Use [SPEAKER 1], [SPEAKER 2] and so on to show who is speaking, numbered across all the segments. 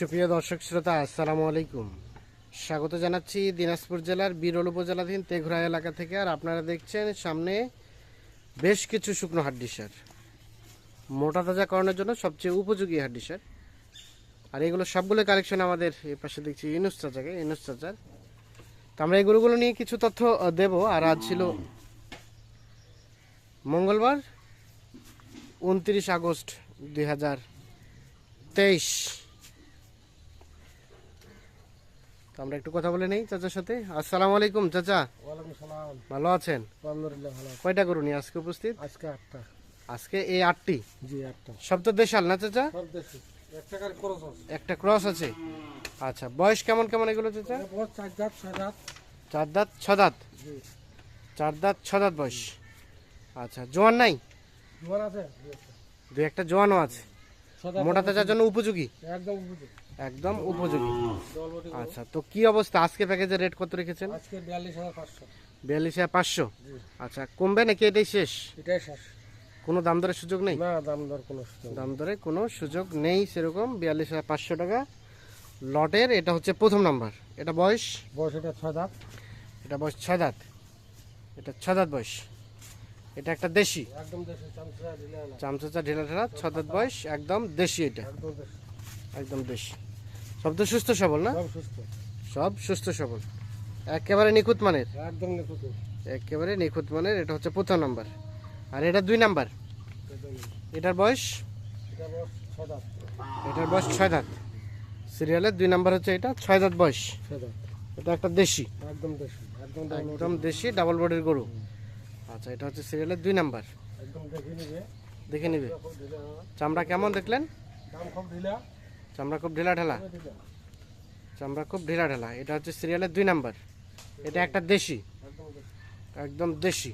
[SPEAKER 1] সুপ্রিয় দর্শক শ্রোতা, আসসালামু আলাইকুম। স্বাগত জানাচ্ছি দিনাজপুর জেলার বিরল উপজেলাধীন তেঘরা এলাকা থেকে, আর আপনারা দেখছেন সামনে বেশ কিছু শুকনো হাড্ডি সার। মোটা তাজাকরণের জন্য সবচেয়ে উপযোগী হাড্ডি সার। আর এগুলো সবগুলো কালেকশন আমাদের এই পাশে দেখছি ইনুস চাচাকে ইনুস চাচার তো আমরা এগুলোগুলো নিয়ে কিছু তথ্য দেব। আর আজ ছিল মঙ্গলবার, উনত্রিশ আগস্ট দুই হাজার তেইশ তো আমরা একটু কথা বলে নেই চাচার সাথে। আসসালামু আলাইকুম চাচা।
[SPEAKER 2] সালাম।
[SPEAKER 1] ভালো আছেন?
[SPEAKER 2] আলহামদুলিল্লাহ ভালো আছি।
[SPEAKER 1] কয়টা করুন আজকে উপস্থিত?
[SPEAKER 2] আজকে আটটা।
[SPEAKER 1] আজকে এই আটটি?
[SPEAKER 2] জি আটটা।
[SPEAKER 1] সব তো দেশাল না চাচা?
[SPEAKER 2] সব দেশি
[SPEAKER 1] একটা ক্রস আছে। আচ্ছা বয়স কেমন কেমন এগুলো চাচা?
[SPEAKER 2] চার ছয়
[SPEAKER 1] দাঁত। ছ দাঁত? চার দাঁত ছ দাঁত বয়স। আচ্ছা জোয়ান নাই?
[SPEAKER 2] জোয়ান আছে?
[SPEAKER 1] দু একটা জোয়ানও আছে। মোটা তাজার জন্য উপযোগী?
[SPEAKER 2] একদম বুঝি
[SPEAKER 1] একদম উপযোগী। আচ্ছা তো কি অবস্থা? আজকে প্যাকেজের রেট কত রেখেছেন?
[SPEAKER 2] আজকে বিয়াল্লিশ হাজার পাঁচশো।
[SPEAKER 1] বিয়াল্লিশ হাজার পাঁচশো? আচ্ছা কমবে নাকি এটাই শেষ?
[SPEAKER 2] এটাই শেষ।
[SPEAKER 1] কোনো দাম দরের সুযোগ নেই?
[SPEAKER 2] না দাম দর কোনো।
[SPEAKER 1] দাম দরে কোনো সুযোগ নেই সেরকম। বিয়াল্লিশ হাজার পাঁচশো টাকা লটের এটা হচ্ছে প্রথম নাম্বার। এটা বয়স?
[SPEAKER 2] বয়স এটা ছয় দাঁত।
[SPEAKER 1] এটা বয়স ছয় দাঁত। এটা ছ দাঁত বয়স। এটা একটা দেশি।
[SPEAKER 2] একদম দেশি চামচা দিলে না
[SPEAKER 1] চামচা ঢেলা ঢেলা দাঁত বয়স একদম দেশি এটা।
[SPEAKER 2] একদম দেশি।
[SPEAKER 1] একদম দেশি। সব তো সুস্থ সবল না?
[SPEAKER 2] সব সুস্থ।
[SPEAKER 1] সব সুস্থ সবল। একেবারে নিখুঁত মানের?
[SPEAKER 2] একদম নিখুঁত।
[SPEAKER 1] একেবারে নিখুঁত মানের এটা হচ্ছে প্রথম নাম্বার। আর এটা দুই নাম্বার? এটার বয়স? এটার বয়স ছয় দাঁত। সিরিয়ালের দুই নাম্বার হচ্ছে এটা ছয় দাঁত বয়স। এটা একটা দেশি?
[SPEAKER 2] একদম দেশি একদম ডাবল
[SPEAKER 1] দেশি ডাবল বডির গরু। আচ্ছা এটা হচ্ছে সিরিয়ালের দুই নাম্বার।
[SPEAKER 2] দেখে নিবে।
[SPEAKER 1] চামড়া কেমন দেখলেন?
[SPEAKER 2] দাম খুব ঢিলা।
[SPEAKER 1] চামড়া খুব ঢিলা ঢেলা। চামড়া খুব ঢিলা ঢেলা। এটা হচ্ছে সিরিয়ালের দুই নাম্বার। এটা একটা দেশি।
[SPEAKER 2] একদম দেশি।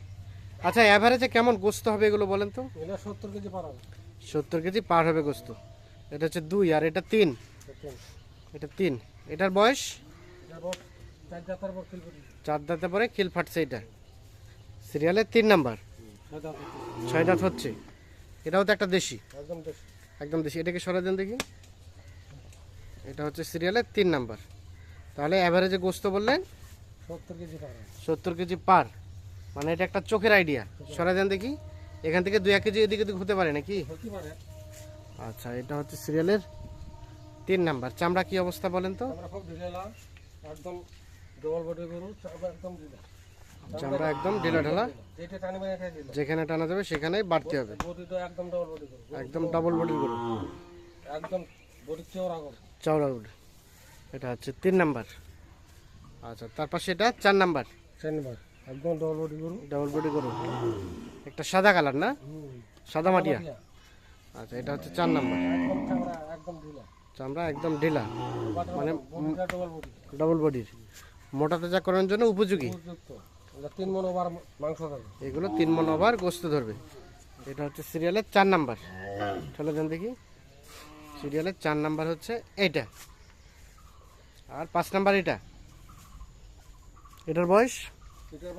[SPEAKER 1] আচ্ছা অ্যাভারেজে কেমন গোস্ত হবে এগুলো বলেন তো?
[SPEAKER 2] সত্তর কেজি পারাবে
[SPEAKER 1] সত্তর কেজি পার হবে গোস্ত। এটা হচ্ছে দুই আর এটা তিন। এটা তিন। এটার বয়স?
[SPEAKER 2] চার
[SPEAKER 1] দাঁতে পরে খিল ফাটছে এটা। সিরিয়ালের তিন নাম্বার।
[SPEAKER 2] ছয় দাঁত
[SPEAKER 1] ছয় দাঁত হচ্ছে। এটাও তো একটা দেশি।
[SPEAKER 2] একদম দেশি।
[SPEAKER 1] একদম দেশি। এটাকে সরা দেন দেখি। এটা হচ্ছে সিরিয়ালের তিন নাম্বার তাহলে অ্যাভারেজে গোস্ত বললেন?
[SPEAKER 2] সত্তর কেজি পারাবে
[SPEAKER 1] সত্তর কেজি পার। মানে এটা একটা চোখের আইডিয়া সরা দেন দেখি। এখান থেকে দুই এক কেজি এদিকে এদিক হতে পারে নাকি? আচ্ছা এটা হচ্ছে সিরিয়ালের তিন নাম্বার চামড়া কি অবস্থা বলেন তো?
[SPEAKER 2] একদম ডবল বডি গরু চামড়া একদম ঢিলা
[SPEAKER 1] চামড়া একদম ঢিলা ঢিলা। যেখানে টানা যাবে সেখানেই বাড়তে হবে।
[SPEAKER 2] একদম ডবল বডি গরু।
[SPEAKER 1] একদম
[SPEAKER 2] বডি গরু।
[SPEAKER 1] চওড়া উড এটা হচ্ছে তিন নাম্বার। আচ্ছা তার পাশে এটা চার নাম্বার।
[SPEAKER 2] শনিবার একদম ডবল বডি গরু।
[SPEAKER 1] ডাবল বডি গরু। একটা সাদা কালার না? সাদা মাটিয়া। আচ্ছা এটা হচ্ছে চার নাম্বার।
[SPEAKER 2] চামড়া একদম ঢিলা।
[SPEAKER 1] চামড়া একদম ঢিলা। মানে
[SPEAKER 2] ডবল
[SPEAKER 1] বডির মোটা তাজা করার জন্য উপযোগী।
[SPEAKER 2] তিন মন ওভার মাংস
[SPEAKER 1] এগুলো তিন মন ওভার গোস্ত ধরবে। এটা হচ্ছে সিরিয়ালের চার নাম্বার। চলে দেন দেখি। সিরিয়ালের চার নাম্বার হচ্ছে এইটা। আর পাঁচ নাম্বার এটা? এটার বয়স?
[SPEAKER 2] এটার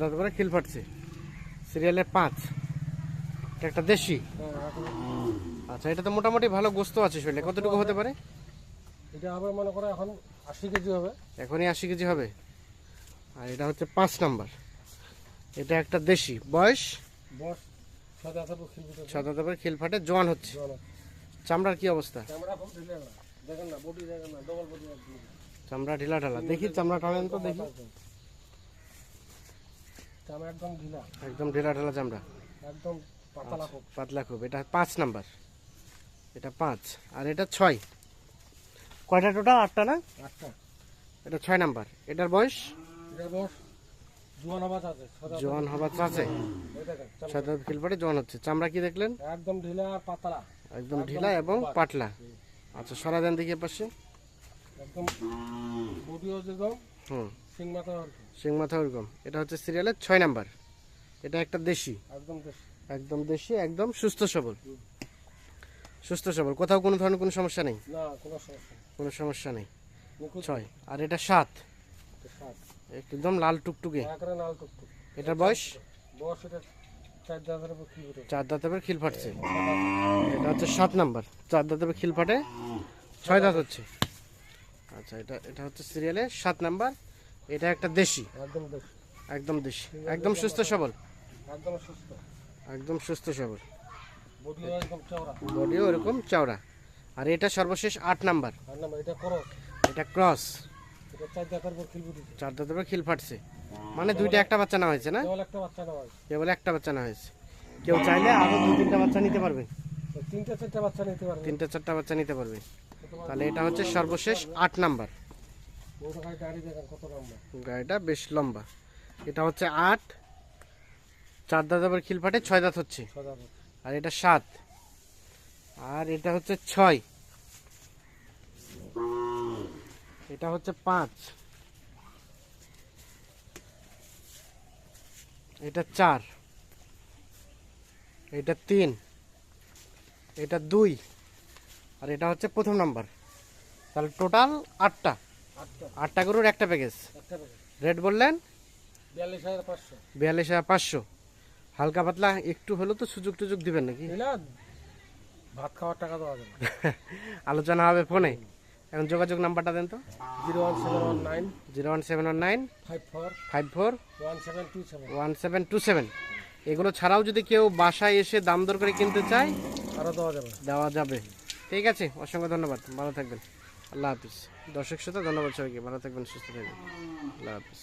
[SPEAKER 1] দাঁত করে খিল ফাটছে। সিরিয়ালে পাঁচ। এটা একটা দেশি? আচ্ছা এটা তো মোটামুটি ভালো গোস্ত আছে শরীরে। কতটুকু হতে পারে?
[SPEAKER 2] এটা হবে মনে করে এখন আশি কেজি হবে।
[SPEAKER 1] এখনই আশি কেজি হবে। আর এটা হচ্ছে পাঁচ নাম্বার। এটা একটা দেশি। বয়স?
[SPEAKER 2] বস ছয় দাঁতের পর খেলবে
[SPEAKER 1] ছ দাঁত করে খিল ফাটে জোয়ান হচ্ছে। চামড়ার কি অবস্থা? চামড়া ঢিলা ঢালা দেখি চামড়া টানেন তো দেখি।
[SPEAKER 2] একদম ঢিলা।
[SPEAKER 1] একদম ঢিলা ঢালা চামড়া।
[SPEAKER 2] একদম পাতলা খুব।
[SPEAKER 1] পাতলা খুব। এটা পাঁচ নাম্বার। এটা পাঁচ। আর এটা ছয়। কয়টা টোটাল? আটটা না?
[SPEAKER 2] আটটা।
[SPEAKER 1] এটা ছয় নাম্বার। এটার বয়স?
[SPEAKER 2] এটার বস জোয়ান আবাজ আছে
[SPEAKER 1] জোয়ান হবার আছে। খিল ফাটে জোয়ান হচ্ছে। চামড়া কি দেখলেন?
[SPEAKER 2] একদম ঢিলা আর পাতলা।
[SPEAKER 1] একদম ঢিলা এবং পাতলা। আচ্ছা সরা দেন এ পাশে।
[SPEAKER 2] একদম বডিও যেরকম
[SPEAKER 1] হুম।
[SPEAKER 2] সিং মাথা
[SPEAKER 1] সিং মাথা ওরকম এটা হচ্ছে সিরিয়ালের ছয় নাম্বার। এটা একটা দেশি।
[SPEAKER 2] একদম দেশি।
[SPEAKER 1] একদম দেশি একদম সুস্থ সবল। সুস্থ সবল। কোথাও কোনো ধরনের কোনো সমস্যা নেই?
[SPEAKER 2] না কোনো সমস্যা নেই।
[SPEAKER 1] কোনো সমস্যা নেই। ছয়। আর এটা সাত। একদম লাল টুকটুকে। এটার বয়স?
[SPEAKER 2] বয়স এটা চার দাঁতের
[SPEAKER 1] খিল ফাটছে। এটা হচ্ছে সাত নাম্বার। চার দাঁত এবার খিল ফাটে। ছয় দাঁত হচ্ছে। আচ্ছা এটা এটা হচ্ছে সিরিয়ালে সাত নাম্বার। এটা একটা দেশি।
[SPEAKER 2] একদম
[SPEAKER 1] দেশি। একদম সুস্থ সবল।
[SPEAKER 2] একদম সুস্থ।
[SPEAKER 1] একদম সুস্থ সবল।
[SPEAKER 2] বডিও
[SPEAKER 1] এরকম চওড়া। আর এটা সর্বশেষ আট নাম্বার।
[SPEAKER 2] এটা করো
[SPEAKER 1] এটা ক্রস
[SPEAKER 2] চার
[SPEAKER 1] দাঁত খিল ফাটছে। মানে দুইটা একটা বাচ্চা নেওয়া হয়েছে না?
[SPEAKER 2] কেবল একটা বাচ্চা হয়
[SPEAKER 1] কেবল একটা বাচ্চা নেওয়া হয়েছে। কেউ চাইলে আরও দু তিনটা বাচ্চা নিতে পারবে।
[SPEAKER 2] তিনটা চারটা বাচ্চা নিতে পারবে।
[SPEAKER 1] তিনটা চারটা বাচ্চা নিতে পারবে। তাহলে এটা হচ্ছে সর্বশেষ আট নাম্বার। গাড়িটা বেশ লম্বা। এটা হচ্ছে আট। চার দাঁত আবার খিল ফাটে ছয় দাঁত হচ্ছে। আর এটা সাত। আর এটা হচ্ছে ছয়। এটা হচ্ছে পাঁচ। এটা চার। এটা তিন। এটা দুই। আর এটা হচ্ছে প্রথম নাম্বার। তাহলে টোটাল আটটা।
[SPEAKER 2] আটটা।
[SPEAKER 1] গরুর একটা প্যাকেজ। রেট বললেন?
[SPEAKER 2] বিয়াল্লিশ হাজার পাঁচশো।
[SPEAKER 1] হালকা পাতলা একটু হলেও তো সুযোগ টুযোগ দিবেন নাকি?
[SPEAKER 2] ভাত খাওয়ার টাকা দেওয়া যাবে
[SPEAKER 1] আলোচনা হবে ফোনে। এখন যোগাযোগ নাম্বারটা দেন তো।
[SPEAKER 2] Zero one seven one nine
[SPEAKER 1] zero one seven one nine
[SPEAKER 2] five four
[SPEAKER 1] five four
[SPEAKER 2] one seven two seven.
[SPEAKER 1] One seven two seven. এগুলো ছাড়াও যদি কেউ বাসায় এসে দাম দর করে কিনতে চায়
[SPEAKER 2] আরও দেওয়া যাবে।
[SPEAKER 1] দেওয়া যাবে। ঠিক আছে অসংখ্য ধন্যবাদ। ভালো থাকবেন। আল্লাহ হাফিজ। দর্শক শ্রোতা ধন্যবাদ সবাইকে। ভালো থাকবেন সুস্থ থাকবেন। আল্লাহ হাফিজ।